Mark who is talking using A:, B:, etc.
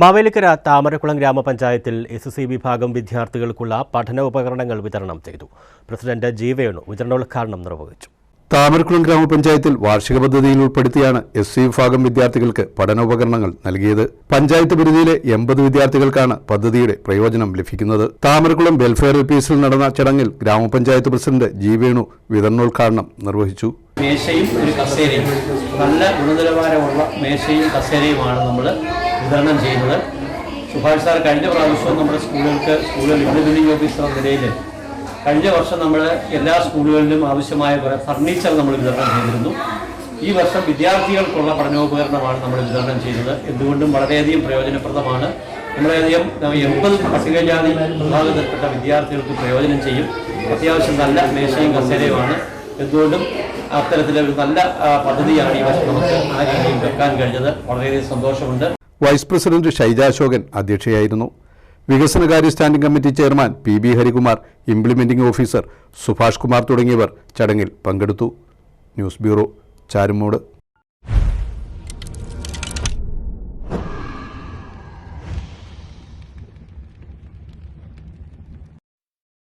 A: മാവേലിക്കര താമരക്കുളം ഗ്രാമപഞ്ചായത്തിൽ S C വിഭാഗം വിദ്യാർത്ഥികൾക്കുള്ള പഠന ഉപകരണങ്ങൾ വിതരണം ചെയ്തു. പ്രസിഡന്റ് ജീവേണു വിതരണോദ്ഘാടനം നിർവഹിച്ചു.
B: താമരക്കുളം ഗ്രാമപഞ്ചായത്തിൽ വാർഷിക പദ്ധതിയിൽ ഉൾപ്പെടുത്തിയാണ് എസ് സി വിഭാഗം വിദ്യാർത്ഥികൾക്ക് പഠനോപകരണങ്ങൾ നൽകിയത്. പഞ്ചായത്ത് പരിധിയിലെ എൺപത് വിദ്യാർത്ഥികൾക്കാണ് പദ്ധതിയുടെ പ്രയോജനം ലഭിക്കുന്നത്. താമരക്കുളം വെൽഫെയർ ഓഫീസിൽ നടന്ന ചടങ്ങിൽ ഗ്രാമപഞ്ചായത്ത് പ്രസിഡന്റ് ജി വേണു വിതരണോദ്ഘാടനം നിർവഹിച്ചു.
C: മേശയും ഒരു കസേരയും. നല്ല ഗുണനിലവാരമുള്ള മേശയും കസേരയുമാണ് നമ്മൾ വിതരണം ചെയ്യുന്നത്. സുഭാഷ് സാർ കഴിഞ്ഞ പ്രാവശ്യവും നമ്മുടെ സ്കൂളുകൾക്ക് സ്കൂളിൽ ഇംപ്ലിമെന്റിംഗ് ഓഫീസർ എന്ന നിലയിൽ കഴിഞ്ഞ വർഷം നമ്മൾ എല്ലാ സ്കൂളുകളിലും ആവശ്യമായ കുറേ ഫർണിച്ചർ നമ്മൾ വിതരണം ചെയ്തിരുന്നു. ഈ വർഷം വിദ്യാർത്ഥികൾക്കുള്ള പഠനോപകരണമാണ് നമ്മൾ വിതരണം ചെയ്യുന്നത്. എന്തുകൊണ്ടും വളരെയധികം പ്രയോജനപ്രദമാണ്. വളരെയധികം എൺപത് പട്ടികജാതി വിഭാഗത്തിൽപ്പെട്ട വിദ്യാർത്ഥികൾക്ക് പ്രയോജനം ചെയ്യും. അത്യാവശ്യം നല്ല മേശയും കസേരയുമാണ്. എന്തുകൊണ്ടും അത്തരത്തിലെ ഒരു നല്ല പദ്ധതിയാണ് ഈ വർഷം നമുക്ക് ആ രീതിയിൽ വെക്കാൻ കഴിഞ്ഞത്. വളരെയധികം സന്തോഷമുണ്ട്.
B: വൈസ് പ്രസിഡന്റ് ഷൈജ അശോകൻ അധ്യക്ഷയായിരുന്നു. വികസനകാര്യ standing committee chairman P B Harikumar implementing officer Subhash Kumar തുടങ്ങിയവർ ചടങ്ങിൽ പങ്കെടുത്തു. News bureau Charummood.